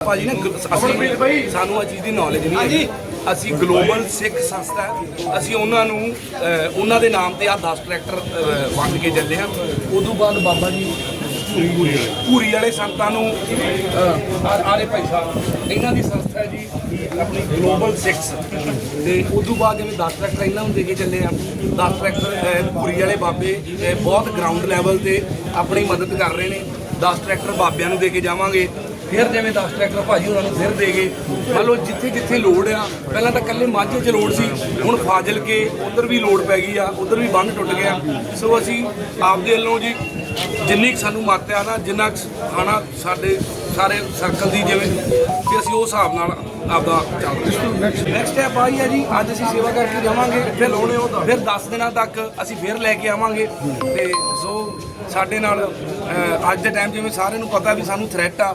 ਭਾਜੀ ਨਾ ਗ- ਅਸੀਂ ਸਾਨੂੰ ਆ ਚੀਜ਼ ਦੀ ਨੌਲੇਜ ਨਹੀਂ ਹੈਗੀ। ਅਸੀਂ ਗਲੋਬਲ ਸਿੱਖ ਸੰਸਥਾ ਹੈ। ਅਸੀਂ ਉਹਨਾਂ ਨੂੰ ਅਹ, ਉਹਨਾਂ ਦੇ ਨਾਮ ਤੇ ਆ 10 ਟਰੈਕਟਰ ਅਹ, ਵੰਡ ਕੇ ਚੱਲੇ ਹਾਂ। ਉਦੋਂ ਬਾਅਦ ਬਾਬਾ ਜੀ ਪੂਰੀ ਵਾਲੇ। ਸੰਤਾਂ ਨੂੰ ਆਲੇ ਭਾਈ ਸਾਹਿਬ ਇਹਨਾਂ ਦੀ ਸੰਸਥਾ ਹੈ ਜੀ ਆਪਣੀ ਗਲੋਬਲ ਸਿੱਖਸ ਤੇ ਉਦੋਂ ਬਾਅਦ ਜਿਵੇਂ 10 ਟਰੈਕਟਰ ਇਹਨਾਂ ਨੂੰ ਦੇ ਕੇ ਚੱਲੇ ਆ 10 ਟਰੈਕਟਰ ਅਹ, ਪੂਰੀ ਵਾਲੇ ਬਾਬੇ ਅਹ, ਬਹੁਤ ਗਰਾਊਂਡ ਲੈਵਲ ਤੇ ਆਪਣੀ ਮਦਦ ਕਰ ਰਹੇ ਨੇ। 10 ਟਰੈਕਟਰ ਬਾਬਿਆਂ ਨੂੰ ਦੇ ਕੇ ਜਾਵਾਂਗੇ। ਫਿਰ ਜਿਵੇਂ 10 ਟਰੈਕਟਰ ਭਾਜੀ ਉਹਨਾਂ ਨੂੰ ਫਿਰ ਦੇ ਗਏ। ਮੰਨ ਲਓ ਜਿੱਥੇ ਜਿੱਥੇ ਲੋੜ ਆ ਪਹਿਲਾਂ ਤਾਂ ਇਕੱਲੇ ਮਾਝੇ 'ਚ ਲੋੜ ਸੀ ਹੁਣ ਫਾਜ਼ਿਲ ਕੇ ਉਧਰ ਵੀ ਲੋੜ ਪੈ ਗਈ ਆ ਉਧਰ ਵੀ ਬੰਨ ਟੁੱਟ ਗਿਆ। ਸੋ ਅਸੀਂ ਆਪਦੇ ਵੱਲੋਂ ਜੀ ਜਿੰਨੀ ਸਾਨੂੰ ਮੱਤ ਆ ਨਾ ਜਿੰਨਾ ਖਾਣਾ ਸਾਡੇ ਸਾਰੇ ਸਰਕਲ ਦੀ ਜਿਵੇਂ ਕਿ ਅਸੀਂ ਉਸ ਹਿਸਾਬ ਨਾਲ ਆਪਦਾ ਚੱਲਦੇ। ਨੈਕਸਟ ਸਟੈਪ ਆਈ ਹੈ ਜੀ ਅੱਜ ਅਸੀਂ ਸੇਵਾ ਕਰਕੇ ਜਾਵਾਂਗੇ ਫਿਰ ਫਿਰ 10 ਦਿਨਾਂ ਤੱਕ ਅਸੀਂ ਫਿਰ ਲੈ ਕੇ ਆਵਾਂਗੇ। ਤੇ ਸੋ ਸਾਡੇ ਨਾਲ ਅੱਜ ਦੇ ਟਾਈਮ ਜਿਵੇਂ ਸਾਰਿਆਂ ਨੂੰ ਪਤਾ ਵੀ ਸਾਨੂੰ ਥ੍ਰੈਟ ਆ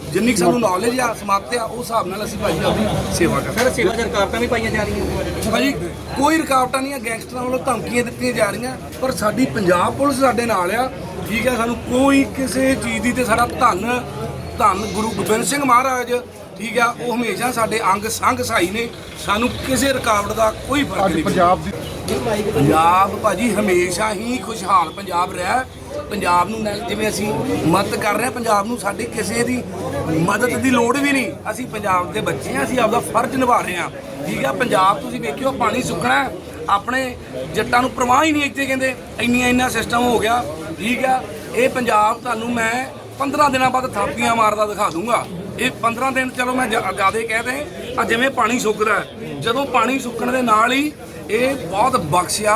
ਜਿੰਨੀ ਕੁ ਸਾਨੂੰ ਨੌਲੇਜ ਆ ਸਮਾਪਤ ਆ ਉਸ ਹਿਸਾਬ ਨਾਲ ਅਸੀਂ ਭਾਈ ਆਪਦੀ ਸੇਵਾ ਕਰਦੇ ਸਰ ਸੇਵਾ ਰੁਕਾਵਟਾਂ ਵੀ ਪਾਈਆਂ ਜਾ ਰਹੀਆਂ ਭਾਜੀ ਕੋਈ ਰੁਕਾਵਟਾਂ ਨਹੀਂ ਆ ਗੈਂਗਸਟਰਾਂ ਵੱਲੋਂ ਧਮਕੀਆਂ ਦਿੱਤੀਆਂ ਜਾ ਰਹੀਆਂ ਪਰ ਸਾਡੀ ਪੰਜਾਬ ਪੁਲਿਸ ਸਾਡੇ ਨਾਲ ਆ। ਠੀਕ ਆ ਸਾਨੂੰ ਕੋਈ ਕਿਸੇ ਚੀਜ਼ ਦੀ ਤੇ ਸਾਡਾ ਧੰਨ ਧੰਨ ਗੁਰੂ ਗੋਬਿੰਦ ਸਿੰਘ ਮਹਾਰਾਜ ਠੀਕ ਆ ਉਹ ਹਮੇਸ਼ਾ ਸਾਡੇ ਅੰਗ ਸੰਗ ਸਹਾਈ ਨੇ। ਸਾਨੂੰ ਕਿਸੇ ਰੁਕਾਵਟ ਦਾ ਕੋਈ ਫ਼ਰਕ ਨਹੀਂ ਪੰਜਾਬ ਦੀ ਪੰਜਾਬ ਭਾਜੀ ਹਮੇਸ਼ਾ ਹੀ ਖੁਸ਼ਹਾਲ ਪੰਜਾਬ ਰਿਹਾ। ਪੰਜਾਬ ਨੂੰ ਜਿਵੇਂ ਅਸੀਂ ਮਦਦ ਕਰ ਰਹੇ ਹਾਂ, ਪੰਜਾਬ ਨੂੰ ਸਾਡੀ ਕਿਸੇ ਦੀ ਮਦਦ ਦੀ ਲੋੜ ਵੀ ਨਹੀਂ। ਅਸੀਂ ਪੰਜਾਬ ਦੇ ਬੱਚੇ ਹਾਂ, ਅਸੀਂ ਆਪਦਾ ਫਰਜ਼ ਨਿਭਾ ਰਹੇ ਹਾਂ। ਠੀਕ ਆ, ਪੰਜਾਬ ਤੁਸੀਂ ਵੇਖਿਓ, ਪਾਣੀ ਸੁੱਕਣਾ ਆਪਣੇ ਜੱਟਾਂ ਨੂੰ ਪ੍ਰਵਾਹ ਹੀ ਨਹੀਂ ਇੱਥੇ ਕਹਿੰਦੇ, ਇੰਨੀਆਂ ਇੰਨਾ ਸਿਸਟਮ ਹੋ ਗਿਆ। ਠੀਕ ਆ, ਇਹ ਪੰਜਾਬ ਤੁਹਾਨੂੰ ਮੈਂ 15 ਦਿਨਾਂ ਬਾਅਦ ਥਾਪੀਆਂ ਮਾਰਦਾ ਦਿਖਾ ਦੂੰਗਾ। ਇਹ 15 ਦਿਨ ਚਲੋ ਮੈਂ ਜਿਆਦੇ ਕਹਿ ਦੇ ਆ ਜਿਵੇਂ ਪਾਣੀ ਸੁੱਕਦਾ ਜਦੋਂ ਪਾਣੀ ਸੁੱਕਣ ਦੇ ਨਾਲ ਹੀ ਇਹ ਬਹੁਤ ਬਖਸ਼ਿਆ